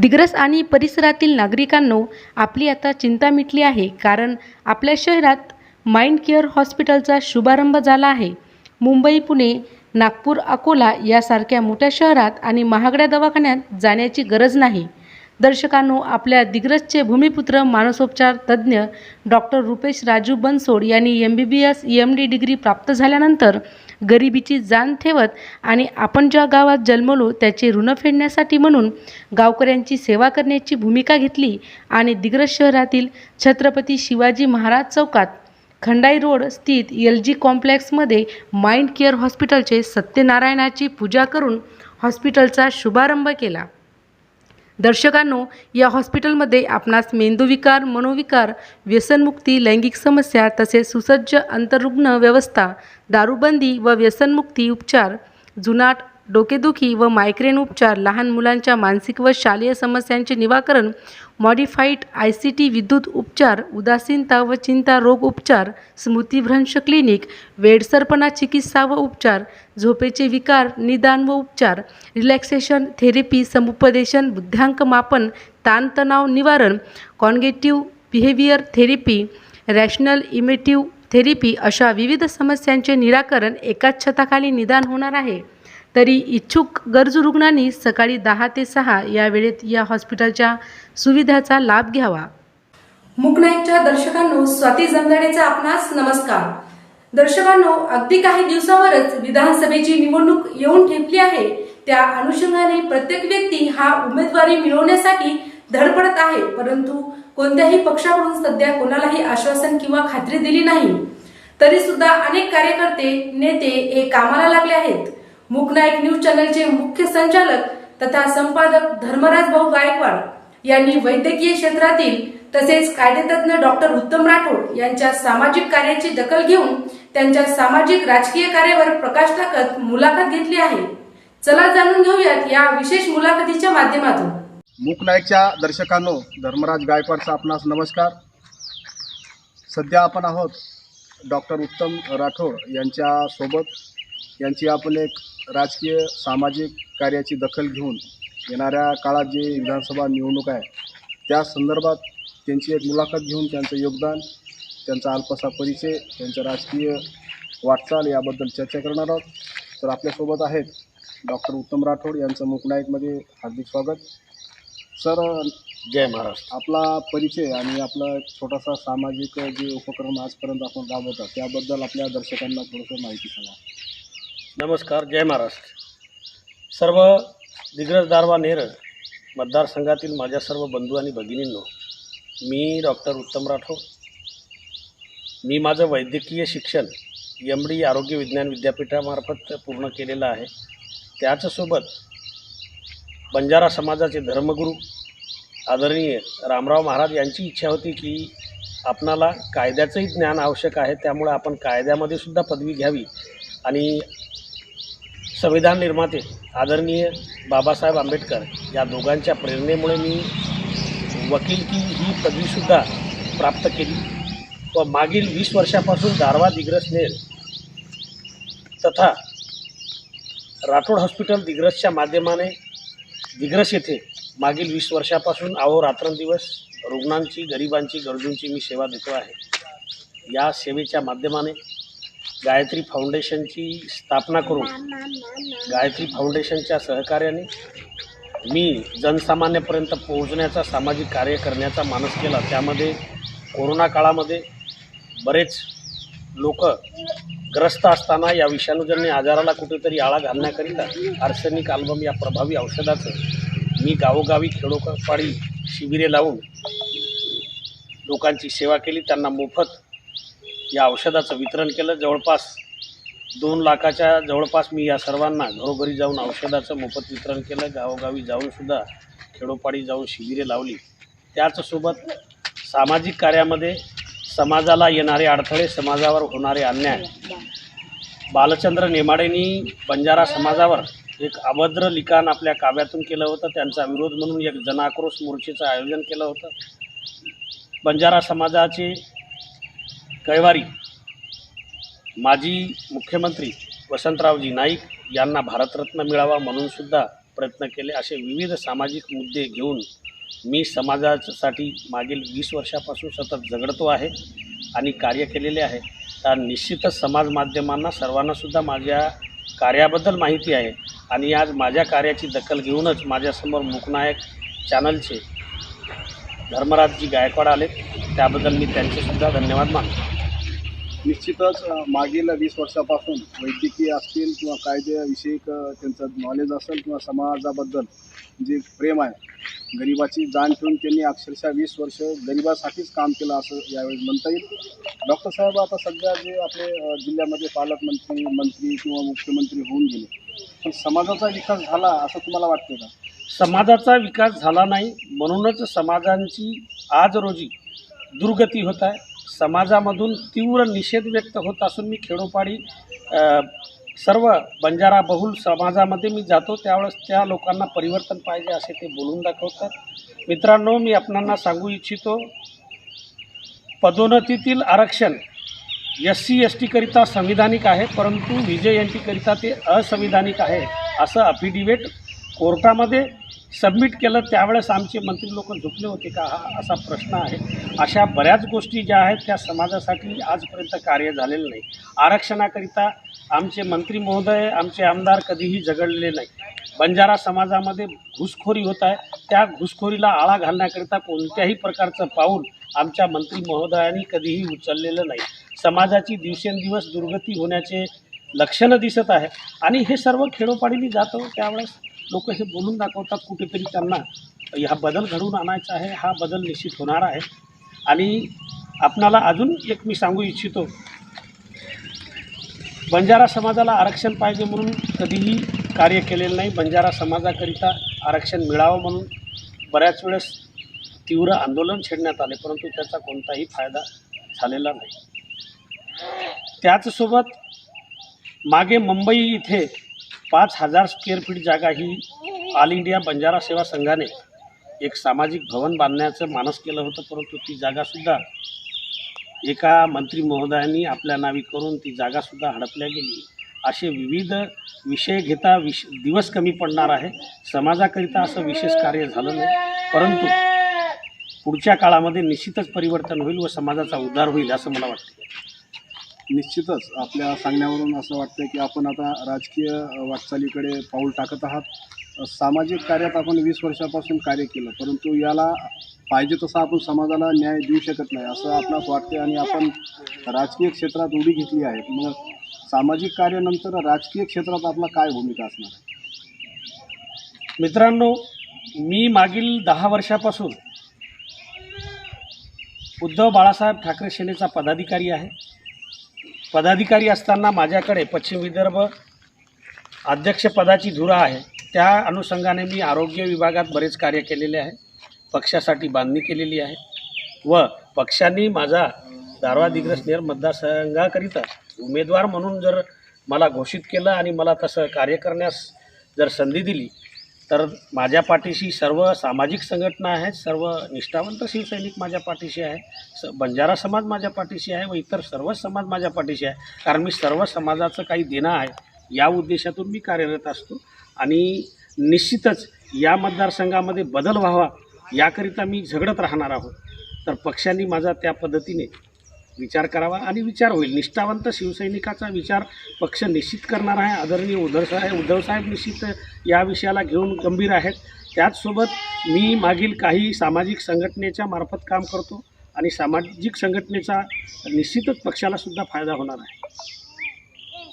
दिग्रस आणि परिसरातील नागरिकांनो आपली आता चिंता मिटली आहे. कारण आपल्या शहरात माइंड केअर हॉस्पिटलचा शुभारंभ झाला आहे. मुंबई पुणे नागपूर अकोला यासारख्या मोठ्या शहरात आणि महागड्या दवाखान्यात जाण्याची गरज नाही. दर्शकांनो आपल्या दिग्रसचे भूमिपुत्र मानसोपचार तज्ज्ञ डॉक्टर रुपेश राजू बनसोड यांनी M B B S M D degree प्राप्त झाल्यानंतर गरिबीची जाण ठेवत आणि आपण ज्या गावात जन्मलो त्याचे ऋण फेडण्यासाठी म्हणून गावकऱ्यांची सेवा करण्याची भूमिका घेतली आणि दिग्रस शहरातील छत्रपती शिवाजी महाराज चौकात खंडाई रोड स्थित एल जी कॉम्प्लेक्समध्ये माइंड केअर हॉस्पिटलचे सत्यनारायणाची पूजा करून हॉस्पिटलचा शुभारंभ केला. दर्शकांनो या हॉस्पिटलमध्ये आपणास मेंदूविकार मनोविकार व्यसनमुक्ती लैंगिक समस्या तसेच सुसज्ज अंतरुग्ण व्यवस्था दारूबंदी व व्यसनमुक्ती उपचार जुनाट डोकेदुखी व मायग्रेन उपचार लहान मुलांच्या मानसिक व शालेय समस्यांचे निवाकरण मॉडिफाईड आय सी टी विद्युत उपचार उदासीनता व चिंता रोग उपचार स्मृतिभ्रंश क्लिनिक वेडसरपणा चिकित्सा व उपचार झोपेचे विकार निदान व उपचार रिलॅक्सेशन थेरपी समुपदेशन बुद्ध्यांक मापन ताणतणाव निवारण cognitive behaviour therapy rational emotive therapy अशा विविध समस्यांचे निराकरण एकाच छताखाली निदान होणार आहे. तरी इच्छुक गरजू रुग्णांनी सकाळी दहा ते सहा या वेळेत या हॉस्पिटलच्या सुविधाचा लाभ घ्यावा. मुकनाईकच्या दर्शकांनो स्वाती जमदाडेचा आपणास नमस्कार. दर्शकांनो अगदी काही दिवसावरच विधानसभेची निवडणूक येऊन ठेपली आहे. त्या अनुषंगाने प्रत्येक व्यक्ती हा उमेदवारी मिळवण्यासाठी धडपडत आहे परंतु कोणत्याही पक्षाकडून सध्या कोणालाही आश्वासन किंवा खात्री दिली नाही. तरी सुद्धा अनेक कार्यकर्ते नेते हे कामाला लागले आहेत. मुकनाईक न्यूज चॅनलचे मुख्य संचालक तथा संपादक धर्मराज भाऊ गायकवाड यांनी वैद्यकीय क्षेत्रातील तसेच कायदेतज्ञ डॉक्टर उत्तम राठोड यांच्या सामाजिक कार्याची दखल घेऊन त्यांच्या सामाजिक राजकीय कार्यावर प्रकाश टाकत मुलाखत घेतली आहे. चला जाणून घेऊयात या विशेष मुलाखतीच्या माध्यमातून. मुकनाईकच्या दर्शकांनो धर्मराज गायकवाडचा आपणास नमस्कार. सध्या आपण आहोत डॉक्टर उत्तम राठोड यांच्यासोबत यांची आपण एक राजकीय सामाजिक कार्याची दखल घेऊन येणाऱ्या काळात जे विधानसभा निवडणूक आहे त्या संदर्भात त्यांची एक मुलाखत घेऊन त्यांचं योगदान त्यांचा अल्पसा परिचय त्यांचं राजकीय वाटचाल याबद्दल चर्चा करणार आहोत. तर आपल्यासोबत आहेत डॉक्टर उत्तम राठोड यांचं मुकनाईकमध्ये हार्दिक स्वागत. सर जय महाराष्ट्र. आपला परिचय आणि आपला छोटासा सामाजिक जे उपक्रम आजपर्यंत आपण राबवता त्याबद्दल आपल्या दर्शकांना थोडंसं माहिती सांगा. नमस्कार जय महाराष्ट्र. सर्व दिग्रज दारवा नेरळ मतदारसंघातील माझ्या सर्व बंधू आणि भगिनींनो मी डॉक्टर उत्तम राठोड. मी माझं वैद्यकीय शिक्षण एम डी आरोग्य विज्ञान विद्यापीठामार्फत पूर्ण केलेलं आहे. त्याचसोबत बंजारा समाजाचे धर्मगुरू आदरणीय रामराव महाराज यांची इच्छा होती की आपणाला कायद्याचंही ज्ञान आवश्यक आहे त्यामुळे आपण कायद्यामध्ये सुद्धा पदवी घ्यावी आणि संविधान निर्माते आदरणीय बाबासाहेब आंबेडकर या दोघांच्या प्रेरणेमुळे मी वकीलकी ही पदवीसुद्धा प्राप्त केली. व मागील वीस वर्षापासून दारवा दिग्रस नेर तथा राठोड हॉस्पिटल दिग्रसच्या माध्यमाने दिग्रस येथे मागील वीस वर्षापासून अहो रात्रंदिवस रुग्णांची गरिबांची गरजूंची मी सेवा देतो आहे. या सेवेच्या माध्यमाने गायत्री फाउंडेशनची स्थापना करून गायत्री फाउंडेशनच्या सहकार्याने मी जनसामान्यापर्यंत पोहोचण्याचा सामाजिक कार्य करण्याचा मानस केला. त्यामध्ये कोरोना काळामध्ये बरेच लोक ग्रस्त असताना या विषाणूजन्य आजाराला कुठेतरी आळा घालण्याकरिता आर्सेनिक आल्बम या प्रभावी औषधाचं मी गावोगावी खेडोपाडी शिबिरे लावून लोकांची सेवा केली. त्यांना मोफत या औषधाचं वितरण केलं. जवळपास दोन लाखाच्या जवळपास मी या सर्वांना घरोघरी जाऊन औषधाचं मोफत वितरण केलं. गावोगावी जाऊनसुद्धा खेडोपाडी जाऊन शिबिरे लावली. त्याचसोबत सामाजिक कार्यामध्ये समाजाला येणारे अडथळे समाजावर होणारे अन्याय. बालचंद्र नेमाडेंनी बंजारा समाजावर एक अभद्र लिखाण आपल्या काव्यातून केलं होतं. त्यांचा विरोध म्हणून एक जनाक्रोश मोर्चेचं आयोजन केलं होतं. बंजारा समाजाचे कैवारी माजी मुख्यमंत्री वसंतरावजी नाईक यांना भारतरत्न मिळावा म्हणूनसुद्धा प्रयत्न केले. असे विविध सामाजिक मुद्दे घेऊन मी समाजासाठी मागील वीस वर्षापासून सतत झगडतो आहे आणि कार्य केलेले आहे. तर निश्चितच समाज माध्यमांना सर्वांनासुद्धा माझ्या कार्याबद्दल माहिती आहे. आणि आज माझ्या कार्याची दखल घेऊनच माझ्यासमोर मुकनायक चॅनलचे धर्मराजजी गायकवाड आले त्याबद्दल मी त्यांचेसुद्धा धन्यवाद मानतो. निश्चितच मागील वीस वर्षापासून वैद्यकीय असतील किंवा कायद्याविषयक त्यांचं नॉलेज असेल किंवा समाजाबद्दल जे प्रेम आहे गरिबाची जाण ठेवून त्यांनी अक्षरशः वीस वर्ष गरिबासाठीच काम केलं असं यावेळी म्हणता येईल. डॉक्टर साहेब आता सध्या जे आपले जिल्ह्यामध्ये पालकमंत्री मंत्री किंवा मुख्यमंत्री होऊन गेले पण समाजाचा विकास झाला असं तुम्हाला वाटतं का? समाजाचा विकास झाला नाही म्हणूनच समाजांची आज रोजी दुर्गती होत आहे. समाजामधून तीव्र निषेध व्यक्त होत असून मी खेडोपाडी सर्व बंजारा बहुल समाजामध्ये मी जातो. त्यावेळेस त्या लोकांना परिवर्तन पाहिजे असे ते बोलून दाखवतात. मित्रांनो मी आपणांना सांगू इच्छितो पदोन्नतीतील आरक्षण एस सी एस टीकरिता संविधानिक आहे परंतु विजय यांटीकरिता ते असंविधानिक आहे असं अफिडिवेट कोर्टामध्ये सबमिट केलं त्यावेळेस आमचे मंत्री लोक झुकले होते का? हा असा प्रश्न आहे. अशा बऱ्याच गोष्टी ज्या आहेत त्या समाजासाठी आजपर्यंत कार्य झालेलं नाही. आरक्षणाकरिता आमचे मंत्री महोदय आमचे आमदार कधीही झगडलेले नाही. बंजारा समाजामध्ये घुसखोरी होत आहे. त्या घुसखोरीला आळा घालण्याकरिता कोणत्याही प्रकारचं पाऊल आमच्या मंत्री महोदयांनी कधीही उचललेलं नाही. समाजाची दिवसेंदिवस दुर्गती होण्याचे लक्षणं दिसत आहे आणि हे सर्व खेडोपाडीने जातो हो त्यावेळेस. लोक हे बोलून दाखवतात कुठेतरी त्यांना हा बदल घडवून आणायचा आहे हा बदल निश्चित होणार आहे. आणि आपणाला अजून एक मी सांगू इच्छितो. बंजारा समाजाला आरक्षण पाहिजे म्हणून कधीही कार्य केलेलं नाही. बंजारा समाजाकरिता आरक्षण मिळावं म्हणून बऱ्याच वेळेस तीव्र आंदोलन छेडण्यात आले परंतु त्याचा कोणताही फायदा झालेला नाही. त्याचसोबत मागे मुंबई इथे पाच हजार स्क्वेअर फीट जागा ही ऑल इंडिया बंजारा सेवा संघाने एक सामाजिक भवन बांधण्याचं मानस केलं होतं परंतु ती जागासुद्धा एका मंत्री महोदयांनी आपल्या नावी करून ती जागासुद्धा हडपल्या गेली. असे विविध विषय घेता विश दिवस कमी पडणार आहे. समाजाकरिता असं विशेष कार्य झालं नाही परंतु पुढच्या काळामध्ये निश्चितच परिवर्तन होईल व समाजाचा उद्धार होईल असं मला वाटतं. निश्चितच आपल्या सांगण्यावरून असं वाटतं की आपण आता राजकीय वाटचालीकडे पाऊल टाकत आहात. सामाजिक कार्यात आपण वीस वर्षापासून कार्य केलं परंतु याला पाहिजे तसं आपण समाजाला न्याय देऊ शकत नाही असं आपणास वाटते आणि आपण राजकीय क्षेत्रात उडी घेतली आहे. मग सामाजिक कार्यानंतर राजकीय क्षेत्रात आपला काय भूमिका असणार? आहे मित्रांनो मी मागील दहा वर्षापासून उद्धव बाळासाहेब ठाकरे सेनेचा पदाधिकारी आहे. पदाधिकारी असताना माझ्याकडे पश्चिम विदर्भ अध्यक्षपदाची धुरा आहे. त्या अनुषंगाने मी आरोग्य विभागात बरेच कार्य केलेले आहे. पक्षासाठी बांधणी केलेली आहे. व पक्षांनी माझा दारवा दिग्रस नेर मतदारसंघाकरिता उमेदवार म्हणून जर मला घोषित केलं आणि मला तसं कार्य करण्यास जर संधी दिली तर माझ्या पाठीशी सर्व सामाजिक संघटना आहेत सर्व निष्ठावंत शिवसैनिक माझ्या पाठीशी आहे स बंजारा समाज माझ्या पाठीशी आहे व इतर सर्व समाज माझ्या पाठीशी आहे. कारण मी सर्व समाजाचं काही देणं आहे या उद्देशातून मी कार्यरत असतो आणि निश्चितच या मतदारसंघामध्ये बदल व्हावा याकरिता मी झगडत राहणार आहोत. तर पक्षांनी माझा त्या पद्धतीने विचार करावा आणि विचार होईल. निष्ठावंत शिवसैनिकाचा विचार पक्ष निश्चित करणार आहे. आदरणीय उद्धव साहेब उद्धवसाहेब निश्चित या विषयाला घेऊन गंभीर आहेत. त्याचसोबत मी मागील काही सामाजिक संघटनेच्या मार्फत काम करतो आणि सामाजिक संघटनेचा निश्चितच पक्षालासुद्धा फायदा होणार आहे.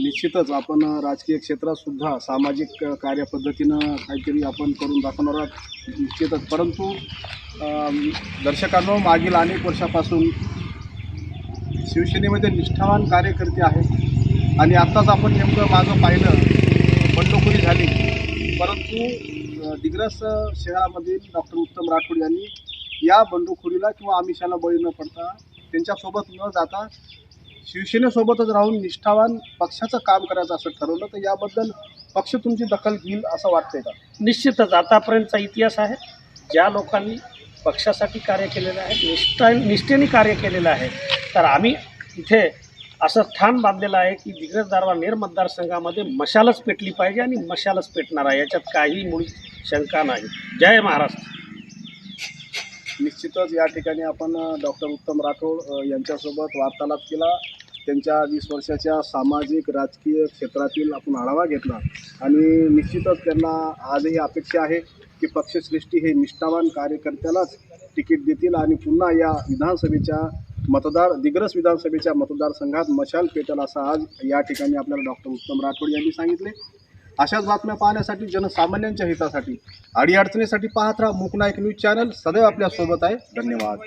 निश्चितच आपण राजकीय क्षेत्रात सुद्धा सामाजिक कार्यपद्धतीनं काहीतरी आपण करून दाखवणार आहोत. निश्चितच. परंतु दर्शकांनो मागील अनेक वर्षापासून शिवसेनेमध्ये निष्ठावान कार्यकर्ते आहेत. आणि आत्ताच आपण नेमकं माझं पाहिलं बंडखोरी झाली. परंतु दिग्रस शहरामधील डॉक्टर उत्तम राठोड यांनी या बंडखोरीला किंवा आमिषाला बळी न पडता त्यांच्यासोबत न जाता शिवसेनेसोबतच राहून निष्ठावान पक्षाचं काम करायचं असं ठरवलं तर याबद्दल पक्ष तुमची दखल घेईल असं वाटतंय का? निश्चितच. आतापर्यंतचा इतिहास आहे ज्या लोकांनी पक्षासाठी कार्य केलेलं आहे निष्ठा निष्ठेने कार्य केलेलं आहे. तर आम्ही इथे असं स्थान बांधलेलं आहे की दिग्रज दारवा नेर मतदारसंघामध्ये मशालच पेटली पाहिजे आणि मशालच पेटणार आहे. याच्यात काही मुळी शंका नाही. जय महाराष्ट्र. निश्चितच या ठिकाणी आपण डॉक्टर उत्तम राठोड यांच्यासोबत वार्तालाप केला. त्यांच्या वीस वर्षाच्या सामाजिक राजकीय क्षेत्रातील आपण आढावा घेतला. आणि निश्चितच त्यांना आजही अपेक्षा आहे की पक्षश्रेष्ठी हे निष्ठावान कार्यकर्त्यालाच तिकीट देतील आणि पुन्हा या विधानसभेच्या मतदार दिग्रस विधानसभेच्या मतदारसंघात मशाल पेटल असं आज या ठिकाणी आपल्याला डॉक्टर उत्तम राठोड यांनी सांगितले. अशाच बातम्या पाहण्यासाठी जनसामान्यांच्या हितासाठी अडीअडचणीसाठी पाहत राहा. मुकनायक न्यूज चॅनल सदैव आपल्यासोबत आहे. धन्यवाद.